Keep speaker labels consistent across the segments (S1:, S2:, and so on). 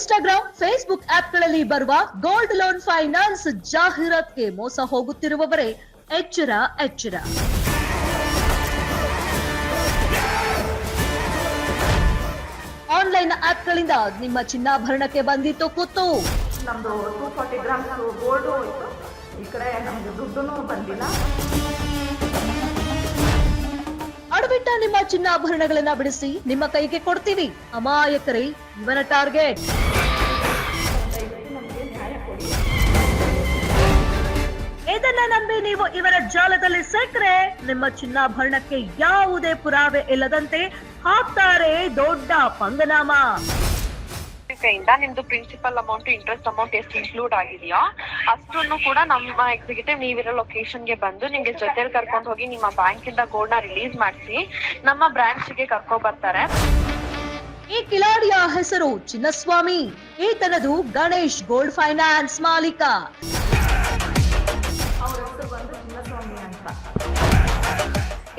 S1: Instagram Facebook ಆಪ್ಗಳಲ್ಲಿ ಬರುವ gold loan finance ಜಾಹೀರಾತ್ಗೆ ಮೋಸ ಹೋಗುತ್ತಿರುವವರೇ ಎಚ್ಚರ ಎಚ್ಚರ. ಆನ್ಲೈನ್ ಆಪ್ಗಳಿಂದ ನಿಮ್ಮ ಚಿನ್ನಾಭರಣಕ್ಕೆ ಬಂದಿತ್ತು ಕೂತು.
S2: ನಮ್ಮದು ಟೂ ಫಾರ್ಟಿ ಗ್ರಾಮ್ಸ್ ಗೋಲ್ಡು ಹೋಯ್ತು. ಈ ಕಡೆ ನಮಗೆ ದುಡ್ಡು ಬಂದಿಲ್ಲ.
S1: ಅಡವಿಟ್ಟ ನಿಮ್ಮ ಚಿನ್ನಾಭರಣಗಳನ್ನ ಬಿಡಿಸಿ ನಿಮ್ಮ ಕೈಗೆ ಕೊಡ್ತೀವಿ. ಅಮಾಯಕರೇ ಇವನ ಟಾರ್ಗೆಟ್. ಇದನ್ನ ನಂಬಿ ನೀವು ಇವರ ಜಾಲದಲ್ಲಿ ಸಿಕ್ಕರೆ ನಿಮ್ಮ ಚಿನ್ನಾಭರಣಕ್ಕೆ ಯಾವುದೇ ಪುರಾವೆ ಇಲ್ಲದಂತೆ ಹಾಕ್ತಾರೆ ದೊಡ್ಡ ಪಂಗನಾಮ.
S3: ಕೈಯಿಂದ ನಿಮ್ದು ಪ್ರಿನ್ಸಿಪಲ್ ಅಮೌಂಟ್ ಇಂಟ್ರೆಸ್ಟ್ ಅಮೌಂಟ್ ಎಷ್ಟು ಇನ್ಕ್ಲೂಡ್ ಆಗಿದೆಯೋ ಅಷ್ಟನ್ನು ಕೂಡ ನಮ್ಮ ಎಕ್ಸಿಕ್ಯೂಟಿವ್ ನೀವಿರೋ ಲೊಕೇಶನ್ಗೆ ಬಂದು ನಿಮ್ಗೆ ಜೊತೆಲಿ ಕರ್ಕೊಂಡು ಹೋಗಿ ನಿಮ್ಮ ಬ್ಯಾಂಕ್ ಇಂದ ಗೋಲ್ಡ್ನ ರಿಲೀಸ್ ಮಾಡಿಸಿ ನಮ್ಮ ಬ್ರಾಂಚ್ಗೆ ಕರ್ಕೊ ಬರ್ತಾರೆ.
S1: ಈ ಕಿಲಾಡಿಯ ಹೆಸರು ಚಿನ್ನಸ್ವಾಮಿ. ಈತನದು ಗಣೇಶ್ ಗೋಲ್ಡ್ ಫೈನಾನ್ಸ್ ಮಾಲೀಕ.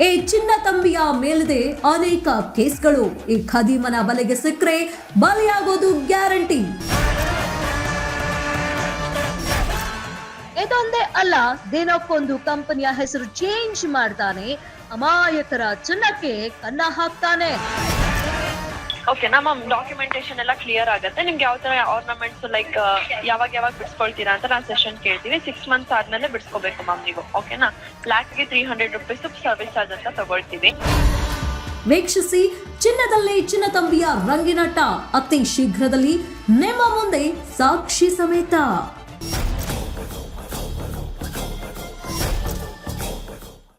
S1: ಈ ಚಿನ್ನ ತಂಬಿಯ ಮೇಲಿದೆ ಅನೇಕ ಕೇಸ್ಗಳು. ಈ ಖದೀಮನ ಬಲೆಗೆ ಸಿಕ್ಕರೆ ಬಲಿಯಾಗೋದು ಗ್ಯಾರಂಟಿ. ಇದೊಂದೇ ಅಲ್ಲ, ದಿನಕ್ಕೊಂದು ಕಂಪನಿಯ ಹೆಸರು ಚೇಂಜ್ ಮಾಡ್ತಾನೆ. ಅಮಾಯಕರ ಚಿನ್ನಕ್ಕೆ ಕನ್ನ ಹಾಕ್ತಾನೆ.
S3: ಓಕೆ ಮ್ಯಾಮ್ ಡಾಕ್ಯುಮೆಂಟೇಶನ್ ಎಲ್ಲ ಕ್ಲಿಯರ್ ಆಗುತ್ತೆ. ನಿಮ್ಗೆ ಯಾವ ತರ ಆರ್ನಮೆಂಟ್ಸ್ ಲೈಕ್ ಯಾವಾಗ ಯಾವಾಗ ಬಿಡಿಸ್ಕೊಳ್ತೀರಾ ಅಂತ ನಾನು ಸೆಷನ್ ಕೇಳ್ತೀವಿ ಸಿಕ್ಸ್ ಮಂತ್ಸ್ ಆದ್ಮೇಲೆ ಬಿಡಿಸ್ಕೋಬೇಕು ಮ್ಯಾಮ್ ನೀವು. ಓಕೆನಾ ಗೆ three hundred rupees service charge ಅಂತ ತಗೊಳ್ತೀವಿ.
S1: ವೀಕ್ಷಿಸಿ ಚಿನ್ನದಲ್ಲಿ ಚಿನ್ನ ತಂಬಿಯ ರಂಗಿನಾಟ ಅತಿ ಶೀಘ್ರದಲ್ಲಿ ನಿಮ್ಮ ಮುಂದೆ ಸಾಕ್ಷಿ ಸಮೇತ.